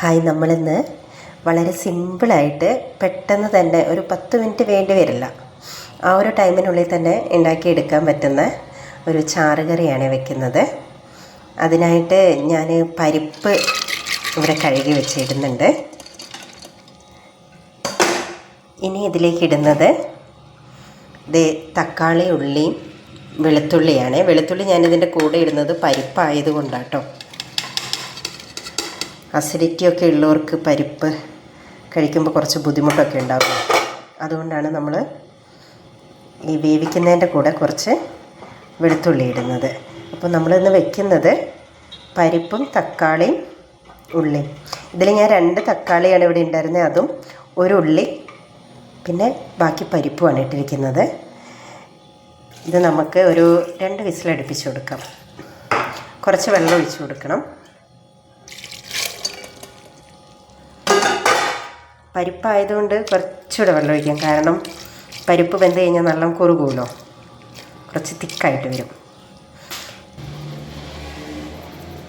Hi നമ്മളിന്ന് വളരെ സിമ്പിളായിട്ട് പെട്ടെന്ന് തന്നെ ഒരു പത്ത് മിനിറ്റ് വേണ്ടി വരില്ല. ആ ഒരു ടൈമിനുള്ളിൽ തന്നെ ഉണ്ടാക്കിയെടുക്കാൻ പറ്റുന്ന ഒരു ചാറുകറിയാണ് വെക്കുന്നത്. അതിനായിട്ട് ഞാൻ പരിപ്പ് ഇവിടെ കഴുകി വെച്ചിടുന്നുണ്ട്. ഇനി ഇതിലേക്ക് ഇടുന്നത് ദേ തക്കാളി ഉള്ളിയും വെളുത്തുള്ളിയാണ്. വെളുത്തുള്ളി ഞാനിതിന്റെ കൂടെ ഇടുന്നത് പരിപ്പായത് കൊണ്ടാട്ടോ അസിഡിറ്റി ഒക്കെ ഉള്ളവർക്ക് പരിപ്പ് കഴിക്കുമ്പോൾ കുറച്ച് ബുദ്ധിമുട്ടൊക്കെ ഉണ്ടാകും അതുകൊണ്ടാണ് നമ്മൾ ഈ വേവിക്കുന്നതിന്റെ കൂടെ കുറച്ച് വെളുത്തുള്ളി ഇടുന്നത്. അപ്പോൾ നമ്മളിന്ന് വെക്കുന്നത് പരിപ്പും തക്കാളിയും ഉള്ളിയും. ഇതിൽ ഞാൻ രണ്ട് തക്കാളിയാണ് ഇവിടെ ഉണ്ടായിരുന്നത് അതും ഒരു ഉള്ളി പിന്നെ ബാക്കി പരിപ്പുമാണ് ഇട്ടിരിക്കുന്നത്. ഇത് നമുക്ക് ഒരു രണ്ട് വിസിലടുപ്പിച്ച് കൊടുക്കാം. കുറച്ച് വെള്ളം ഒഴിച്ച് കൊടുക്കണം. പരിപ്പായതുകൊണ്ട് കുറച്ചുകൂടെ വെള്ളം ഒഴിക്കാം. കാരണം പരിപ്പ് വെന്ത് കഴിഞ്ഞാൽ നല്ല കുറുകുമല്ലോ. കുറച്ച് തിക്കായിട്ട് വരും.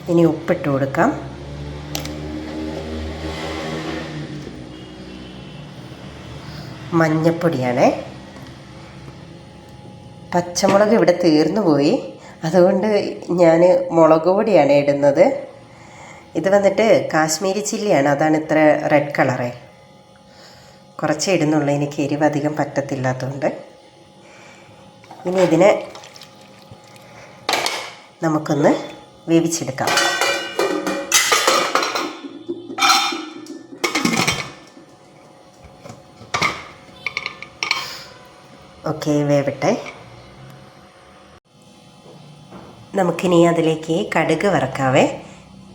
ഇനി ഉപ്പിട്ട് കൊടുക്കാം. മഞ്ഞപ്പൊടിയാണേ. പച്ചമുളക് ഇവിടെ തീർന്നു പോയി. അതുകൊണ്ട് ഞാൻ മുളക് പൊടിയാണ് ഇടുന്നത്. ഇത് വന്നിട്ട് കാശ്മീരി ചില്ലിയാണ്. അതാണ് ഇത്ര റെഡ് കളറേ കുറച്ചേ ഇടുന്നുള്ളൂ. എനിക്ക് എരിവ് അധികം പറ്റത്തില്ലാത്തതുകൊണ്ട് ഇനി ഇതിനെ നമുക്കൊന്ന് വേവിച്ചെടുക്കാം. ഓക്കെ വേവട്ടെ. നമുക്കിനി അതിലേക്ക് കടുക് വറക്കാവേ.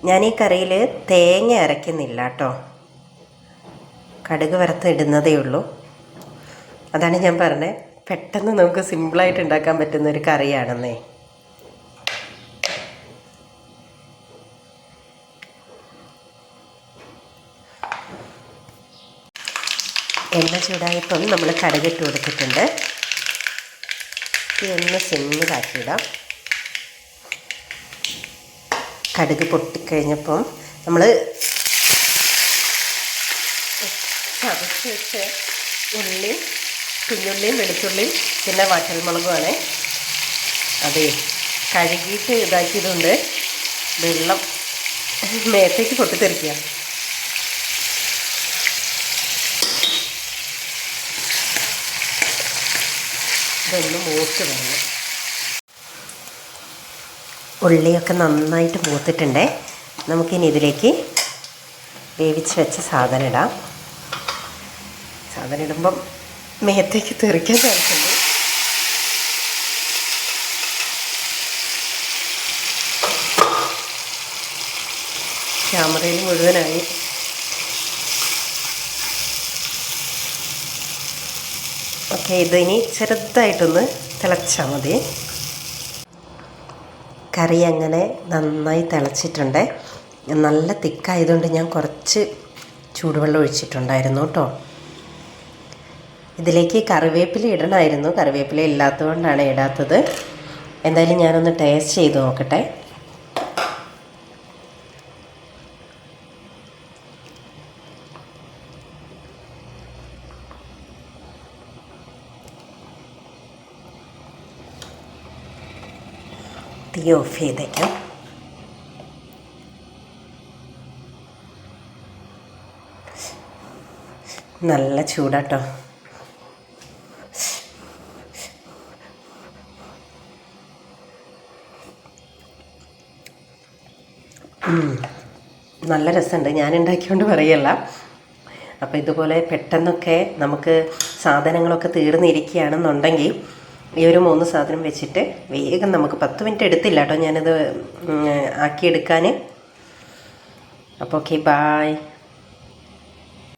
ഞാൻ ഈ കറിയിൽ തേങ്ങ അരയ്ക്കുന്നില്ല കേട്ടോ. കടുക് വറുത്ത് ഇടുന്നതേ ഉള്ളൂ. അതാണ് ഞാൻ പറഞ്ഞത് പെട്ടെന്ന് നമുക്ക് സിമ്പിളായിട്ട് ഉണ്ടാക്കാൻ പറ്റുന്ന ഒരു കറിയാണെന്നേ. എണ്ണ ചൂടായപ്പം നമ്മൾ കടുകിട്ട് കൊടുത്തിട്ടുണ്ട്. എണ്ണ സിമ്മിലാക്കിയിടാം. കടുക് പൊട്ടിക്കഴിഞ്ഞപ്പം നമ്മൾ ചതച്ച് വെച്ച ഉള്ളിയും കുഞ്ഞുള്ളിയും വെളുത്തുള്ളിയും പിന്നെ വറ്റൽമുളകുമാണ്. അതെ കഴുകിയിട്ട് ഇതാക്കിയതുകൊണ്ട് വെള്ളം മേത്തേക്ക് പൊട്ടിത്തെറിക്കുക. ഇതൊന്ന് മൂത്ത് വരണം. ഉള്ളിയൊക്കെ നന്നായിട്ട് മൂത്തിട്ടുണ്ട്. നമുക്കിനി ഇതിലേക്ക് വേവിച്ച് വെച്ച സാധനം ഇടാം. ഇടുമ്പം മേത്തേക്ക് തെറിക്കാൻ ചേർക്കുന്നു. ക്യാമറയിൽ മുഴുവനായി. ഓക്കെ ഇതിനി ചെറുതായിട്ടൊന്ന് തിളച്ചാൽ മതി. കറി അങ്ങനെ നന്നായി തിളച്ചിട്ടുണ്ട്. നല്ല തിക്കായതുകൊണ്ട് ഞാൻ കുറച്ച് ചൂടുവെള്ളം ഒഴിച്ചിട്ടുണ്ടായിരുന്നു കേട്ടോ. ഇതിലേക്ക് കറിവേപ്പില ഇടണമായിരുന്നു. കറിവേപ്പില ഇല്ലാത്തതുകൊണ്ടാണ് ഇടാത്തത്. എന്തായാലും ഞാനൊന്ന് ടേസ്റ്റ് ചെയ്ത് നോക്കട്ടെ. തീ ഓഫ് ചെയ്തേക്കാം. നല്ല ചൂടാട്ടോ. നല്ല രസമുണ്ട്. ഞാൻ ഉണ്ടാക്കിക്കൊണ്ട് പറയല്ല. അപ്പോൾ ഇതുപോലെ പെട്ടെന്നൊക്കെ നമുക്ക് സാധനങ്ങളൊക്കെ തീർന്നിരിക്കുകയാണെന്നുണ്ടെങ്കിൽ ഈ ഒരു മൂന്ന് സാധനം വെച്ചിട്ട് വേഗം നമുക്ക് പത്ത് മിനിറ്റ് എടുത്തില്ല കേട്ടോ ഞാനിത് ആക്കിയെടുക്കാൻ അപ്പോൾ ഓക്കെ ബായ്